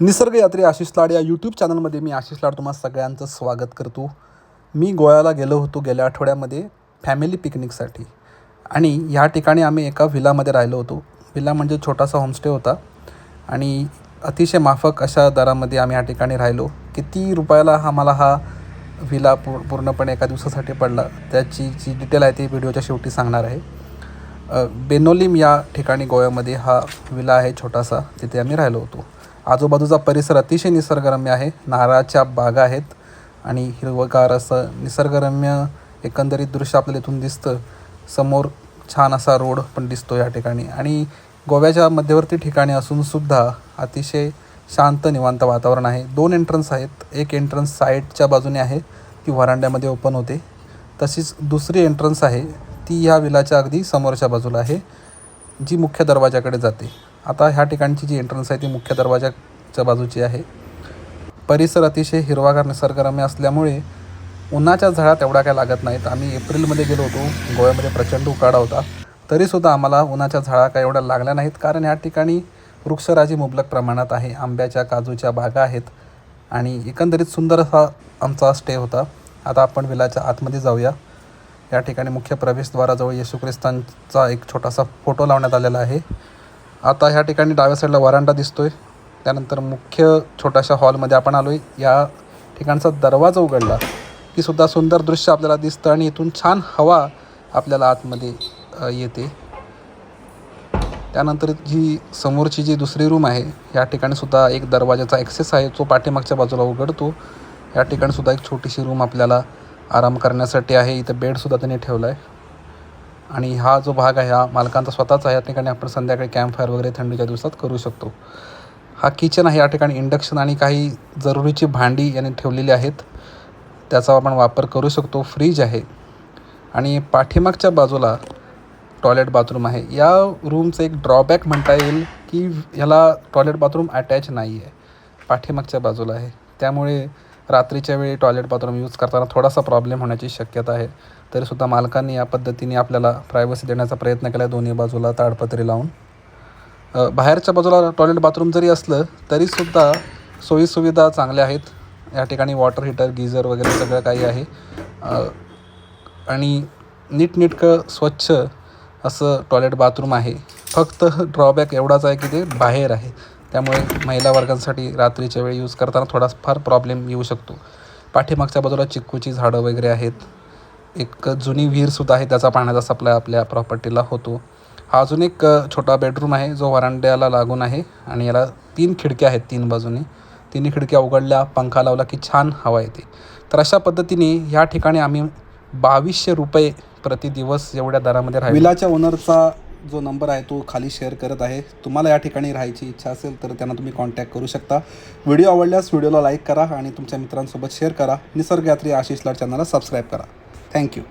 निसर्गयात्री आशिष लाड या यूट्यूब चॅनलमध्ये मी आशिष लाड तुम्हाला सगळ्यांचं स्वागत करतो. मी गोव्याला गेलो होतो गेल्या आठवड्यामध्ये फॅमिली पिकनिकसाठी आणि ह्या ठिकाणी आम्ही एका व्हिलामध्ये राहिलो होतो. विला म्हणजे छोटासा होमस्टे होता. आणि अतिशय माफक अशा दरामध्ये आम्ही या ठिकाणी राहिलो. किती रुपयाला आम्हाला हा विला पू पूर्णपणे एका दिवसासाठी पडला त्याची जी डिटेल आहे ती व्हिडिओच्या शेवटी सांगणार आहे. बेनोलीम बेनोलिम या ठिकाणी गोव्यामध्ये हा विला आहे छोटासा तिथे आम्ही राहिलो होतो. आजूबाजूचा परिसर अतिशय निसर्गरम्य आहे. नारळाच्या बागा आहेत आणि हिरवगार असं निसर्गरम्य एकंदरीत दृश्य आपल्याला इथून दिसतं. समोर छान असा रोड पण दिसतो या ठिकाणी. आणि गोव्याच्या मध्यवर्ती ठिकाणी असूनसुद्धा अतिशय शांत निवांत वातावरण आहे. दोन एंट्रन्स आहेत. एक एंट्रन्स साईडच्या बाजूने आहे. ती व्हरांड्यामध्ये ओपन होते. तशीच दुसरी एंट्रन्स आहे. ती ह्या विलाच्या अगदी समोरच्या बाजूला आहे जी मुख्य दरवाजाकडे जाते. आता ह्या ठिकाणची जी एंट्रन्स आहे ती मुख्य दरवाजाच्या बाजूची आहे. परिसर अतिशय हिरवागार निसर्गरम्य असल्यामुळे उन्हाच्या झळा तेवढा काय लागत नाहीत. आम्ही एप्रिलमध्ये गेलो होतो. गोव्यामध्ये प्रचंड उकाडा होता. तरीसुद्धा आम्हाला उन्हाच्या झळा काय एवढ्या लागल्या नाहीत. कारण या ठिकाणी वृक्षराजी मुबलक प्रमाणात आहे. आंब्याच्या काजूच्या बागा आहेत. आणि एकंदरीत सुंदर असा आमचा स्टे होता. आता आपण विलाच्या आतमध्ये जाऊया. या ठिकाणी मुख्य प्रवेशद्वाराजवळ येशू ख्रिस्तांचा एक छोटासा फोटो लावण्यात आलेला आहे. आता ह्या ठिकाणी डाव्या साईडला वरांडा दिसतोय. त्यानंतर मुख्य छोट्याशा हॉलमध्ये आपण आलो आहे या ठिकाणचा दरवाजा उघडला की सुद्धा सुंदर दृश्य आपल्याला दिसतं आणि इथून छान हवा आपल्याला आतमध्ये येते. त्यानंतर जी समोरची जी दुसरी रूम आहे या ठिकाणी सुद्धा एक दरवाजाचा ॲक्सेस आहे. जो पाठीमागच्या बाजूला उघडतो. या ठिकाणी सुद्धा एक छोटीशी रूम आपल्याला आराम करण्यासाठी आहे. इथं बेडसुद्धा त्यांनी ठेवला आहे आणि हा जो भाग आहे हा मालकांचा स्वतःचा आहे. या ठिकाणी आपण संध्याकाळी कॅम्पफायर वगैरे थंडीच्या दिवसात करू शकतो. हा किचन आहे. या ठिकाणी इंडक्शन आणि काही जरुरीची भांडी याने ठेवलेली आहेत. त्याचा आपण वापर करू शकतो. फ्रीज आहे. आणि पाठीमागच्या बाजूला टॉयलेट बाथरूम आहे. या रूमचं एक ड्रॉबॅक म्हणता येईल की ह्याला टॉयलेट बाथरूम अटॅच नाही आहे पाठीमागच्या बाजूला आहे. त्यामुळे रात्रीच्या वेळी टॉयलेट बाथरूम यूज करताना थोडासा प्रॉब्लेम होण्याची शक्यता आहे. तरीसुद्धा मालकांनी या पद्धतीने आपल्याला प्रायव्हसी देण्याचा प्रयत्न केला आहे दोन्ही बाजूला ताडपत्री लावून. बाहेरच्या बाजूला टॉयलेट बाथरूम जरी असलं तरीसुद्धा सोयीसुविधा चांगल्या आहेत. या ठिकाणी वॉटर हीटर गीझर वगैरे सगळं काही आहे. आणि नीटनेटकं स्वच्छ असं टॉयलेट बाथरूम आहे. फक्त ड्रॉबॅक एवढाच आहे की ते बाहेर आहे. त्यामुळे महिला वर्गांसाठी रात्रीच्या वेळी यूज करताना थोडाफार प्रॉब्लेम येऊ शकतो. पाठीमागच्या बाजूला चिक्कूची झाडं वगैरे आहेत. एक जुनी विहीरसुद्धा आहे त्याचा पाण्याचा सप्लाय आपल्या प्रॉपर्टीला होतो. हा अजून एक छोटा बेडरूम आहे जो वरांड्याला लागून आहे आणि याला तीन खिडक्या आहेत तीन बाजूने. तिन्ही खिडक्या उघडल्या पंखा लावला की छान हवा येते. तर अशा पद्धतीने ह्या ठिकाणी आम्ही बावीसशे रुपये प्रति दिवस एवढ्या दरामध्ये राहिलो. विलाच्या ओनरचा जो नंबर आहे तो खाली शेअर करत आहे. तुम्हाला या ठिकाणी राहायची इच्छा असेल तर त्यांना तुम्ही कॉन्टॅक्ट करू शकता. व्हिडिओ आवडल्यास व्हिडिओला लाईक करा आणि तुमच्या मित्रांसोबत शेअर करा. निसर्गयात्री आशिष लाड चॅनलला सबस्क्राईब करा. थँक्यू